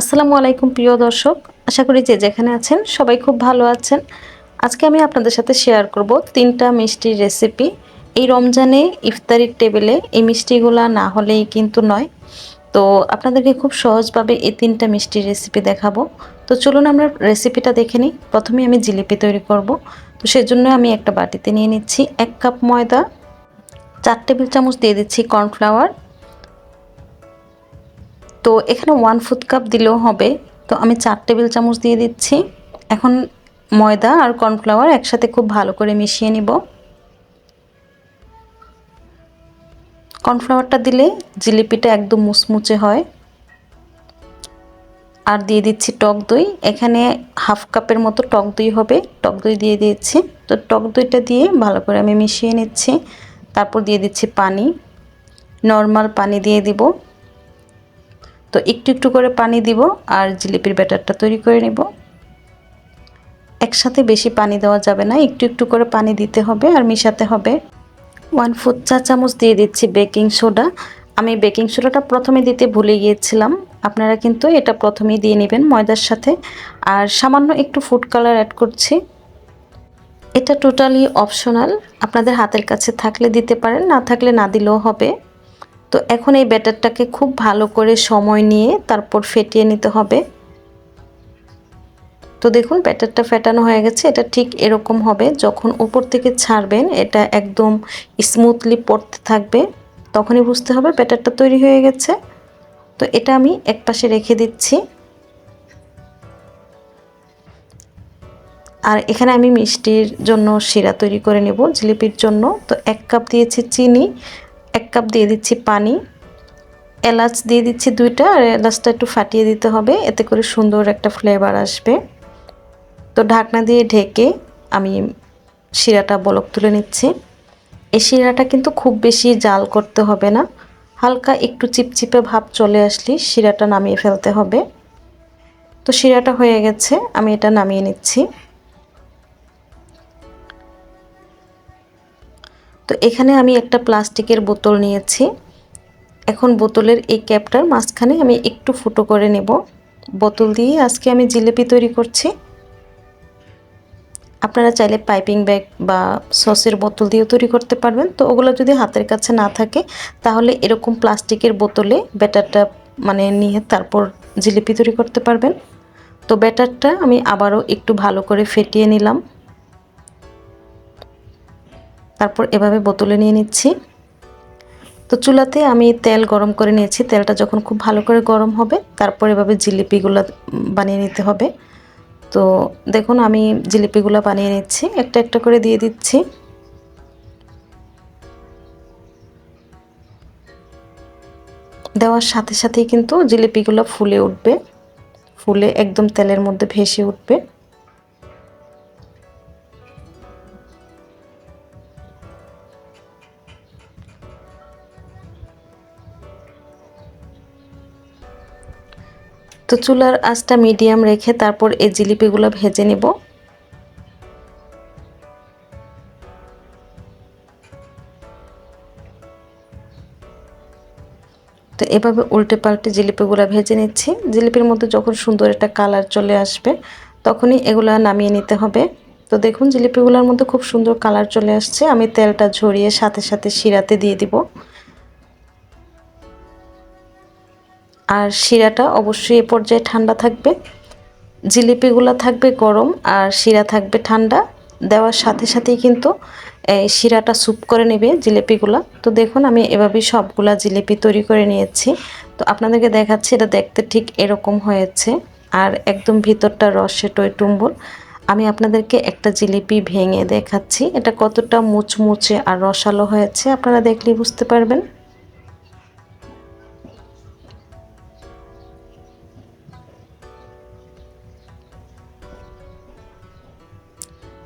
আসসালামু আলাইকুম, প্রিয় দর্শক। আশা করি যে যেখানে আছেন সবাই খুব ভালো আছেন। আজকে আমি আপনাদের সাথে শেয়ার করব তিনটা মিষ্টির রেসিপি এই রমজানে ইফতারির টেবিলে এই মিষ্টিগুলা না হলেই কিন্তু নয়। তো আপনাদেরকে খুব সহজভাবে এই তিনটা মিষ্টির রেসিপি দেখাবো। তো চলুন আমরা রেসিপিটা দেখে নিই। প্রথমে আমি জিলিপি তৈরি করব। তো সেজন্য আমি একটা বাটিতে নিয়ে নিচ্ছি এক কাপ ময়দা, চার টেবিল চামচ দিয়ে দিচ্ছি কর্নফ্লাওয়ার তো এখানে ওয়ান ফুট কাপ দিলেও হবে। তো আমি চার টেবিল চামচ দিয়ে দিচ্ছি। এখন ময়দা আর কর্নফ্লাওয়ার একসাথে খুব ভালো করে মিশিয়ে নিব। কর্নফ্লাওয়ারটা দিলে জিলিপিটা একদম মুচমুচে হয়। আর দিয়ে দিচ্ছি টক দই। এখানে হাফ কাপের মতো টক দই হবে। টক দই দিয়ে দিয়েছি। তো টক দইটা দিয়ে ভালো করে আমি মিশিয়ে নিচ্ছি। তারপর দিয়ে দিচ্ছি পানি। নর্মাল পানি দিয়ে দিব। তো একটু একটু করে পানি দিব আর জিলিপির ব্যাটারটা তৈরি করে নেব। একসাথে বেশি পানি দেওয়া যাবে না, একটু একটু করে পানি দিতে হবে আর মিশাতে হবে। ওয়ান ফুট চা চামচ দিয়ে দিচ্ছি বেকিং সোডা। আমি বেকিং সোডাটা প্রথমে দিতে ভুলে গিয়েছিলাম। আপনারা কিন্তু এটা প্রথমেই দিয়ে নেবেন ময়দার সাথে। আর সামান্য একটু ফুড কালার অ্যাড করছি। এটা টোটালি অপশনাল। আপনাদের হাতের কাছে থাকলে দিতে পারেন, না থাকলে না দিলেও হবে। তো এখন এই ব্যাটারটাকে খুব ভালো করে সময় নিয়ে তারপর ফেটিয়ে নিতে হবে। তো দেখুন, ব্যাটারটা ফেটানো হয়ে গেছে। এটা ঠিক এরকম হবে, যখন উপর থেকে ছাড়বেন, এটা একদম স্মুথলি পড়তে থাকবে, তখনই বুঝতে হবে ব্যাটারটা তৈরি হয়ে গেছে। তো এটা আমি এক পাশে রেখে দিচ্ছি। আর এখানে আমি মিষ্টির জন্য শিরা তৈরি করে নেব, জিলিপির জন্য। তো এক কাপ দিয়েছি চিনি এক কাপ দিয়ে দিচ্ছি পানি, এলাচ দিয়ে দিচ্ছি দুইটা, আর এলাচটা একটু ফাটিয়ে দিতে হবে, এতে করে সুন্দর একটা ফ্লেভার আসবে। তো ঢাকনা দিয়ে ঢেকে আমি শিরাটা বলক তুলে নিচ্ছি। এই শিরাটা কিন্তু খুব বেশি জাল করতে হবে না, হালকা একটু চিপচিপে ভাব চলে আসলে শিরাটা নামিয়ে ফেলতে হবে। তো শিরাটা হয়ে গেছে, আমি এটা নামিয়ে নিচ্ছি। তো এখানে আমি একটা প্লাস্টিকের বোতল নিয়েছি। এখন বোতলের এই ক্যাপটার মাঝখানে আমি একটু ফুটো করে নেব। বোতল দিয়ে আজকে আমি জিলিপি তৈরি করছি। আপনারা চাইলে পাইপিং ব্যাগ বা সসের বোতল দিয়েও তৈরি করতে পারবেন। তো ওগুলো যদি হাতের কাছে না থাকে, তাহলে এরকম প্লাস্টিকের বোতলে ব্যাটারটা মানে নিয়ে তারপর জিলিপি তৈরি করতে পারবেন। তো ব্যাটারটা আমি আবারও একটু ভালো করে ফেটিয়ে নিলাম। তারপর এভাবে বোতলে নিয়ে নিচ্ছি। তো চুলাতে আমি তেল গরম করে নিয়েছি। তেলটা যখন খুব ভালো করে গরম হবে, তারপর এভাবে জিলিপিগুলো বানিয়ে নিতে হবে। তো দেখুন, আমি জিলিপিগুলো বানিয়ে নিচ্ছি। একটা একটা করে দিয়ে দিচ্ছি। দেওয়ার সাথে সাথেই কিন্তু জিলিপিগুলো ফুলে উঠবে। ফুলে একদম তেলের মধ্যে ভেসে উঠবে। তো চুলার আঁচটা মিডিয়াম রেখে তারপর এই জিলিপিগুলো ভেজে নেব। তো এভাবে উল্টে পাল্টে জিলিপিগুলো ভেজে নিচ্ছি। জিলিপির মধ্যে যখন সুন্দর একটা কালার চলে আসবে, তখনই এগুলো নামিয়ে নিতে হবে। তো দেখুন, জিলিপিগুলোর মধ্যে খুব সুন্দর কালার চলে আসছে। আমি তেলটা ঝরিয়ে সাথে সাথে শিরাতে দিয়ে দিব। আর শিরাটা অবশ্যই এ পর্যায়ে ঠান্ডা থাকবে। জিলিপিগুলো থাকবে গরম আর শিরা থাকবে ঠান্ডা। দেওয়ার সাথে সাথেই কিন্তু এই শিরাটা স্যুপ করে নেবে জিলিপিগুলো। তো দেখুন, আমি এভাবেই সবগুলা জিলিপি তৈরি করে নিয়েছি। তো আপনাদেরকে দেখাচ্ছি, এটা দেখতে ঠিক এরকম হয়েছে। আর একদম ভিতরটা রসে টই টুম্বল। আমি আপনাদেরকে একটা জিলিপি ভেঙে দেখাচ্ছি। এটা কতটা মুচমুচে আর রসালো হয়েছে, আপনারা দেখলেই বুঝতে পারবেন।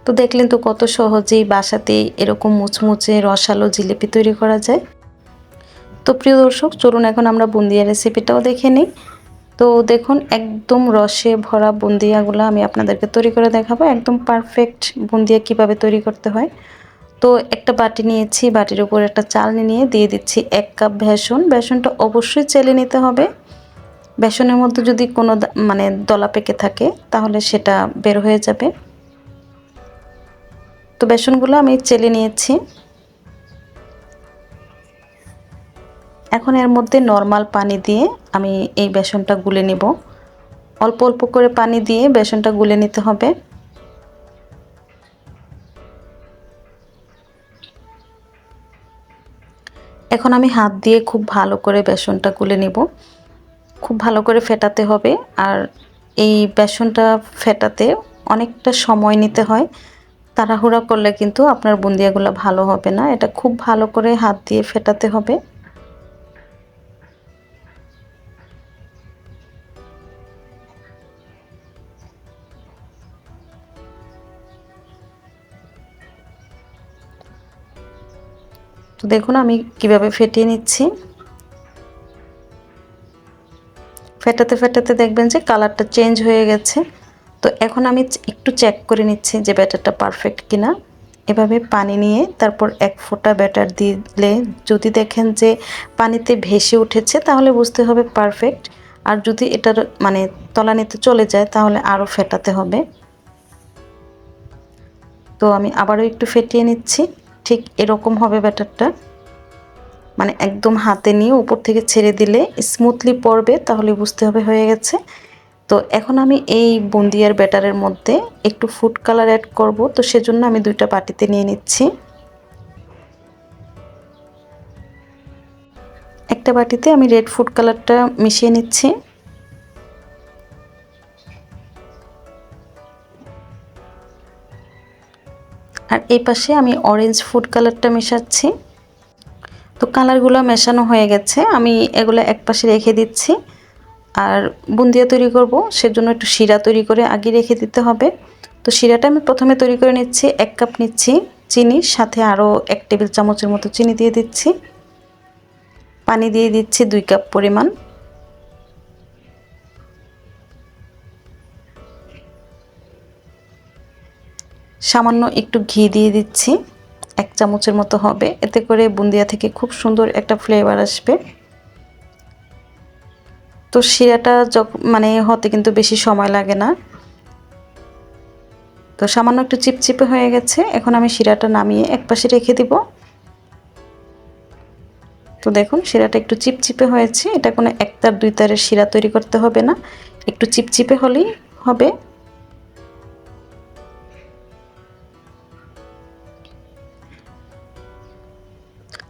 তো দেখলেন তো কত সহজেই বাসাতেই এরকম মুচমুচে রসালো জিলিপি তৈরি করা যায়। তো প্রিয় দর্শক, চলুন এখন আমরা বুন্দিয়া রেসিপিটাও দেখে নিই। তো দেখুন, একদম রসে ভরা বুন্দিয়াগুলো আমি আপনাদেরকে তৈরি করে দেখাবো। একদম পারফেক্ট বুন্দিয়া কীভাবে তৈরি করতে হয়। তো একটা বাটি নিয়েছি, বাটির উপর একটা চালনি নিয়ে দিয়ে দিচ্ছি এক কাপ বেসন। বেসনটা অবশ্যই চেলে নিতে হবে। বেসনের মধ্যে যদি কোনো মানে দলা পেকে থাকে, তাহলে সেটা বের হয়ে যাবে। তো বেসনগুলো আমি চেলে নিয়েছি। এখন এর মধ্যে নর্মাল পানি দিয়ে আমি এই বেসনটা গুলে নিব। অল্প অল্প করে পানি দিয়ে বেসনটা গুলে নিতে হবে। এখন আমি হাত দিয়ে খুব ভালো করে বেসনটা গুলে নিব। খুব ভালো করে ফেটাতে হবে। আর এই বেসনটা ফেটাতে অনেকটা সময় নিতে হয়। তাড়াহুড়া করলে কিন্তু আপনার বুন্দিয়াগুলো ভালো হবে না। এটা খুব ভালো করে হাত দিয়ে ফেটাতে হবে। তো দেখুন আমি কীভাবে ফেটিয়ে নিচ্ছি। ফেটাতে ফেটাতে দেখবেন যে কালারটা চেঞ্জ হয়ে গেছে। তো এখন আমি একটু চেক করে নিচ্ছি যে ব্যাটারটা পারফেক্ট কিনা। এভাবে পানি নিয়ে তারপর এক ফোঁটা ব্যাটার দিলে যদি দেখেন যে পানিতে ভেসে উঠেছে, তাহলে বুঝতে হবে পারফেক্ট আর যদি এটার মানে তলানিতে চলে যায়, তাহলে আরও ফেটাতে হবে। তো আমি আবারও একটু ফেটিয়ে নিচ্ছি। ঠিক এরকম হবে ব্যাটারটা। মানে একদম হাতে নিয়ে উপর থেকে ছেড়ে দিলে স্মুথলি পড়বে, তাহলে বুঝতে হবে হয়ে গেছে। তো এখন আমি এই বুন্দিয়ার ব্যাটারের মধ্যে একটু ফুড কালার অ্যাড করব। তো সেজন্য আমি দুইটা বাটিতে নিয়ে নিচ্ছি। একটা বাটিতে আমি রেড ফুড কালারটা মিশিয়ে নিচ্ছি। আর এই পাশে আমি অরেঞ্জ ফুড কালারটা মেশাচ্ছি। তো কালারগুলো মেশানো হয়ে গেছে। আমি এগুলো এক পাশে রেখে দিচ্ছি। আর বুন্দিয়া তৈরি করব, সেজন্য একটু শিরা তৈরি করে আগে রেখে দিতে হবে। তো শিরাটা আমি প্রথমে তৈরি করে নিচ্ছি, এক কাপ নিচ্ছি চিনি, সাথে আরও এক টেবিল চামচের মতো চিনি দিয়ে দিচ্ছি। পানি দিয়ে দিচ্ছি দুই কাপ পরিমাণ। সামান্য একটু ঘি দিয়ে দিচ্ছি, এক চামচের মতো হবে। এতে করে বুন্দিয়া থেকে খুব সুন্দর একটা ফ্লেভার আসবে। তো শিরাটা যখন মানে হতে কিন্তু বেশি সময় লাগে না। তো সামান্য একটু চিপচিপে হয়ে গেছে। এখন আমি শিরাটা নামিয়ে এক পাশে রেখে দিব। তো দেখুন, শিরাটা একটু চিপচিপে হয়েছে। এটা কোনো একতার দুই তারের শিরা তৈরি করতে হবে না। একটু চিপচিপে হলেই হবে।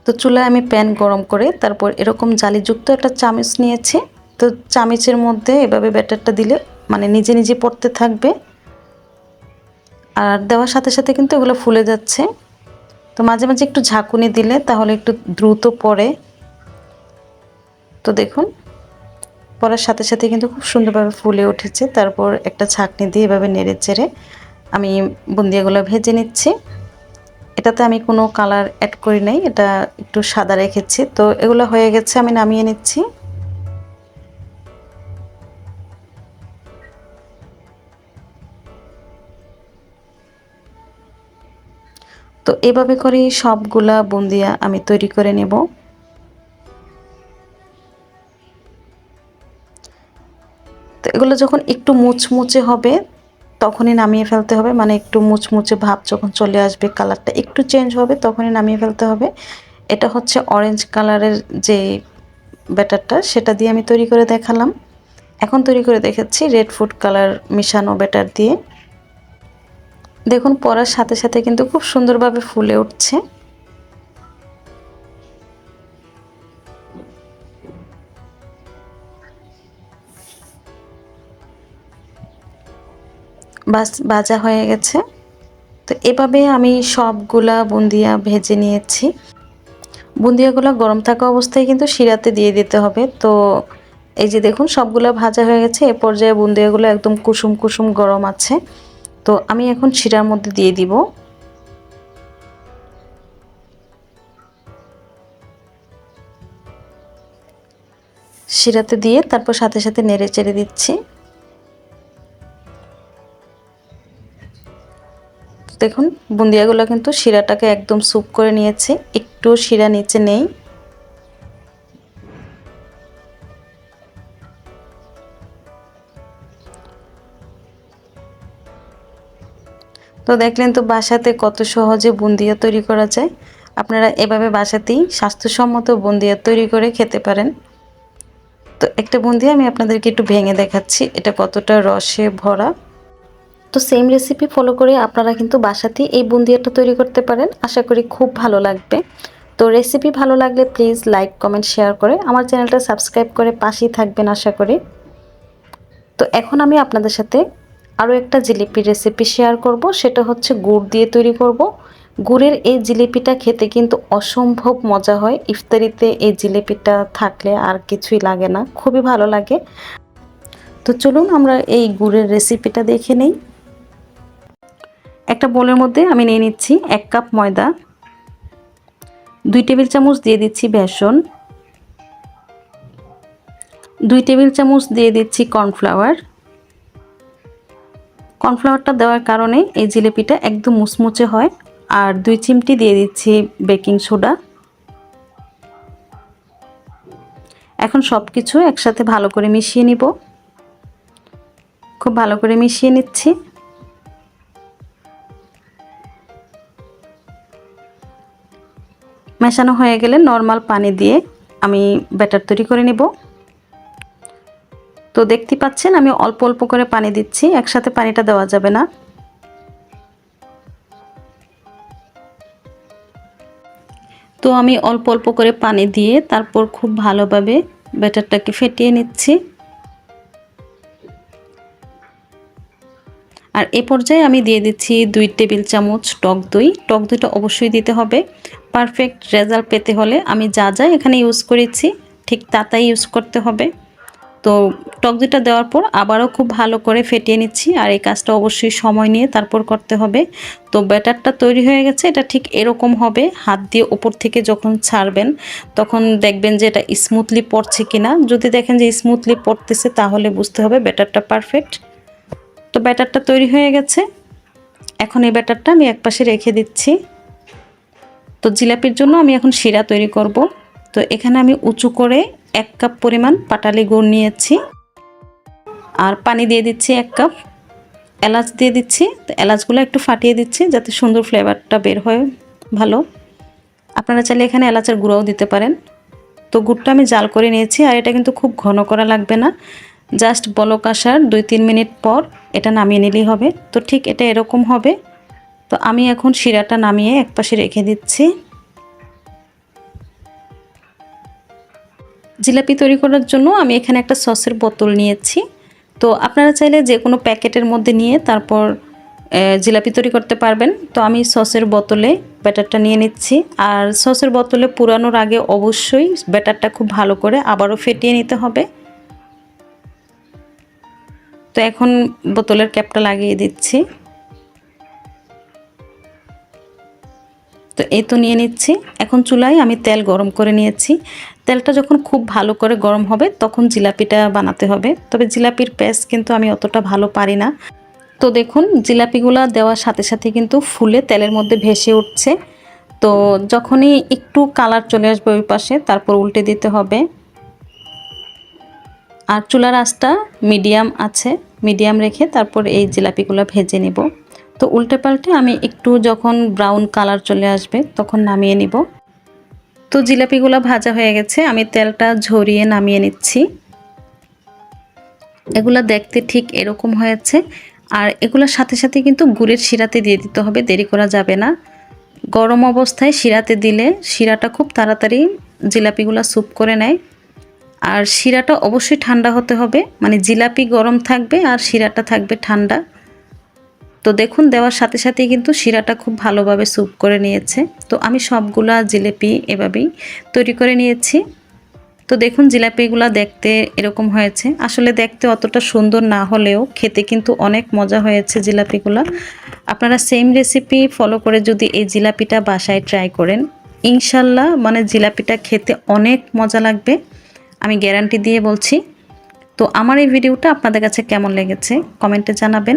তো চুলায় আমি প্যান গরম করে তারপর এরকম জালিযুক্ত একটা চামচ নিয়েছি। তো চামচের মধ্যে এভাবে ব্যাটারটা দিলে মানে নিজে নিজে পড়তে থাকবে। আর দেওয়ার সাথে সাথে কিন্তু এগুলো ফুলে যাচ্ছে। তো মাঝে মাঝে একটু ঝাঁকুনি দিলে তাহলে একটু দ্রুত পড়ে। তো দেখুন, পড়ার সাথে সাথে কিন্তু খুব সুন্দরভাবে ফুলে উঠেছে। তারপর একটা ছাঁকনি দিয়ে এভাবে নেড়ে চেড়ে আমি বুন্দিয়াগুলো ভেজে নিচ্ছি। এটাতে আমি কোনো কালার অ্যাড করি নাই, এটা একটু সাদা রেখেছি। তো এগুলো হয়ে গেছে, আমি নামিয়ে নিচ্ছি। তো এভাবে করে সবগুলা বুন্দিয়া আমি তৈরি করে নেব। তো এগুলো যখন একটু মুচমুচে হবে, তখনই নামিয়ে ফেলতে হবে। মানে একটু মুচমুচে ভাব যখন চলে আসবে, কালারটা একটু চেঞ্জ হবে, তখনই নামিয়ে ফেলতে হবে। এটা হচ্ছে অরেঞ্জ কালারের যে ব্যাটারটা, সেটা দিয়ে আমি তৈরি করে দেখালাম। এখন তৈরি করে দেখাচ্ছি রেড ফুড কালার মিশানো ব্যাটার দিয়ে। দেখুন, পরার সাথে সাথে কিন্তু খুব সুন্দরভাবে ফুলে উঠছে। ভাজা হয়ে গেছে। তো এভাবে আমি সবগুলা বুন্দিয়া ভেজে নিয়েছি। বুন্দিয়াগুলো গরম থাকা অবস্থায় কিন্তু শিরাতে দিয়ে দিতে হবে। তো এই যে দেখুন, সবগুলো ভাজা হয়ে গেছে। এ পর্যায়ে বুন্দিয়াগুলো একদম কুসুম কুসুম গরম আছে। তো আমি এখন শিরার মধ্যে দিয়ে দিব। শিরাতে দিয়ে তারপর সাথে সাথে নেড়ে চেড়ে দিচ্ছি। দেখুন, বুন্দিয়াগুলো কিন্তু শিরাটাকে একদম স্যুপ করে নিয়েছে। একটু শিরা নিচে নেই। তো দেখলেন তো বাসাতে কত সহজে বুন্দিয়া তৈরি করা যায়। আপনারা এভাবে বাসাতেই স্বাস্থ্যসম্মত বুন্দিয়া তৈরি করে খেতে পারেন। তো একটা বুন্দিয়া আমি আপনাদেরকে একটু ভেঙে দেখাচ্ছি, এটা কতটা রসে ভরা। তো সেম রেসিপি ফলো করে আপনারা কিন্তু বাসাতেই এই বুন্দিয়াটা তৈরি করতে পারেন। আশা করি খুব ভালো লাগবে। তো রেসিপি ভালো লাগলে প্লিজ লাইক কমেন্ট শেয়ার করে আমার চ্যানেলটা সাবস্ক্রাইব করে পাশেই থাকবেন আশা করি। তো এখন আমি আপনাদের সাথে আরও একটা জিলিপির রেসিপি শেয়ার করব, সেটা হচ্ছে গুড় দিয়ে তৈরি করব। গুড়ের এই জিলিপিটা খেতে কিন্তু অসম্ভব মজা হয়। ইফতারিতে এই জিলিপিটা থাকলে আর কিছুই লাগে না, খুবই ভালো লাগে। তো চলুন আমরা এই গুড়ের রেসিপিটা দেখে নেই। একটা বোলের মধ্যে আমি নিয়ে নিচ্ছি এক কাপ ময়দা, দুই টেবিল চামচ দিয়ে দিচ্ছি বেসন, দুই টেবিল চামচ দিয়ে দিচ্ছি কর্নফ্লাওয়ার কর্নফ্লাওয়ারটা দেওয়ার কারণে এই জিলিপিটা একদম মুচমুচে হয়। আর দুই চিমটি দিয়ে দিচ্ছি বেকিং সোডা। এখন সব কিছু একসাথে ভালো করে মিশিয়ে নিব। খুব ভালো করে মিশিয়ে নিচ্ছি। মেশানো হয়ে গেলে নর্মাল পানি দিয়ে আমি ব্যাটার তৈরি করে নেব। তো দেখতে পাচ্ছেন, আমি অল্প অল্প করে পানি দিচ্ছি, একসাথে পানিটা দেওয়া যাবে না। তো আমি অল্প অল্প করে পানি দিয়ে তারপর খুব ভালোভাবে ব্যাটারটাকে ফেটিয়ে নিচ্ছি। আর এ পর্যায়ে আমি দিয়ে দিচ্ছি দুই টেবিল চামচ টক দই। টক দইটা অবশ্যই দিতে হবে। পারফেক্ট রেজাল্ট পেতে হলে আমি যা যা এখানে ইউজ করেছি, ঠিক তাতাই ইউজ করতে হবে। তো টক দইটা দেওয়ার পর আবারও খুব ভালো করে ফেটিয়ে নিচ্ছি। আর এই কাজটা অবশ্যই সময় নিয়ে তারপর করতে হবে। তো ব্যাটারটা তৈরি হয়ে গেছে, এটা ঠিক এরকম হবে। হাত দিয়ে ওপর থেকে যখন ছাড়বেন, তখন দেখবেন যে এটা স্মুথলি পড়ছে কিনা। যদি দেখেন যে স্মুথলি পড়তেছে, তাহলে বুঝতে হবে ব্যাটারটা পারফেক্ট তো ব্যাটারটা তৈরি হয়ে গেছে। এখন এই ব্যাটারটা আমি একপাশে রেখে দিচ্ছি। তো জিলাপির জন্য আমি এখন শিরা তৈরি করব। তো এখানে আমি উঁচু করে এক কাপ পরিমাণ পাটালি গুড় নিয়েছি। আর পানি দিয়ে দিচ্ছি এক কাপ। এলাচ দিয়ে দিচ্ছি। তো এলাচগুলো একটু ফাটিয়ে দিচ্ছি যাতে সুন্দর ফ্লেভারটা বের হয় ভালো। আপনারা চাইলে এখানে এলাচের গুঁড়াও দিতে পারেন। তো গুড়টা আমি জাল করে নিয়েছি আর এটা কিন্তু খুব ঘন করা লাগবে না। জাস্ট বলক আসার দুই তিন মিনিট পর এটা নামিয়ে নিলেই হবে। তো ঠিক এটা এরকম হবে। তো আমি এখন শিরাটা নামিয়ে একপাশে রেখে দিচ্ছি। জিলাপি তৈরি করার জন্য আমি এখানে একটা সসের বোতল নিয়েছি। তো আপনারা চাইলে যে কোনো প্যাকেটের মধ্যে নিয়ে তারপর জিলাপি তৈরি করতে পারবেন। তো আমি সসের বোতলে ব্যাটারটা নিয়ে নিচ্ছি। আর সসের বোতলে পুরানোর আগে অবশ্যই ব্যাটারটা খুব ভালো করে আবারও ফেটিয়ে নিতে হবে। তো এখন বোতলের ক্যাপটা লাগিয়ে দিচ্ছি। তো এই তো নিয়ে নিচ্ছি। এখন চুলায় আমি তেল গরম করে নিয়েছি। তেলটা যখন খুব ভালো করে গরম হবে, তখন জিলাপিটা বানাতে হবে। তবে জিলাপির পেস্ট কিন্তু আমি অতটা ভালো পারি না। তো দেখুন, জিলাপিগুলা দেওয়ার সাথে সাথে কিন্তু ফুলে তেলের মধ্যে ভেসে উঠছে। তো যখনই একটু কালার চলে আসবে ওই পাশে, তারপর উল্টে দিতে হবে। আর চুলার আঁচটা মিডিয়াম আছে, মিডিয়াম রেখে তারপর এই জিলাপিগুলো ভেজে নেব। তো উল্টে পাল্টে আমি একটু যখন ব্রাউন কালার চলে আসবে, তখন নামিয়ে নিব। তো জিলাপিগুলো ভাজা হয়ে গেছে। আমি তেলটা ঝরিয়ে নামিয়ে নিচ্ছি। এগুলা দেখতে ঠিক এরকম হয়েছে। আর এগুলোর সাথে সাথে কিন্তু গুড়ের শিরাতে দিয়ে দিতে হবে, দেরি করা যাবে না। গরম অবস্থায় শিরাতে দিলে শিরাটা খুব তাড়াতাড়ি জিলাপিগুলো স্যুপ করে নেয়। আর শিরাটা অবশ্যই ঠান্ডা হতে হবে। মানে জিলাপি গরম থাকবে আর শিরাটা থাকবে ঠান্ডা। তো দেখুন, দেওয়ার সাথে সাথেই কিন্তু শিরাটা খুব ভালোভাবে স্যুপ করে নিয়েছে। তো আমি সবগুলা জিলেপি এভাবেই তৈরি করে নিয়েছি। তো দেখুন, জিলাপিগুলো দেখতে এরকম হয়েছে। আসলে দেখতে অতটা সুন্দর না হলেও খেতে কিন্তু অনেক মজা হয়েছে জিলাপিগুলো। আপনারা সেম রেসিপি ফলো করে যদি এই জিলাপিটা বাসায় ট্রাই করেন, ইনশাল্লাহ মানে জিলাপিটা খেতে অনেক মজা লাগবে। আমি গ্যারান্টি দিয়ে বলছি। তো আমার এই ভিডিওটা আপনাদের কাছে কেমন লেগেছে কমেন্টে জানাবেন।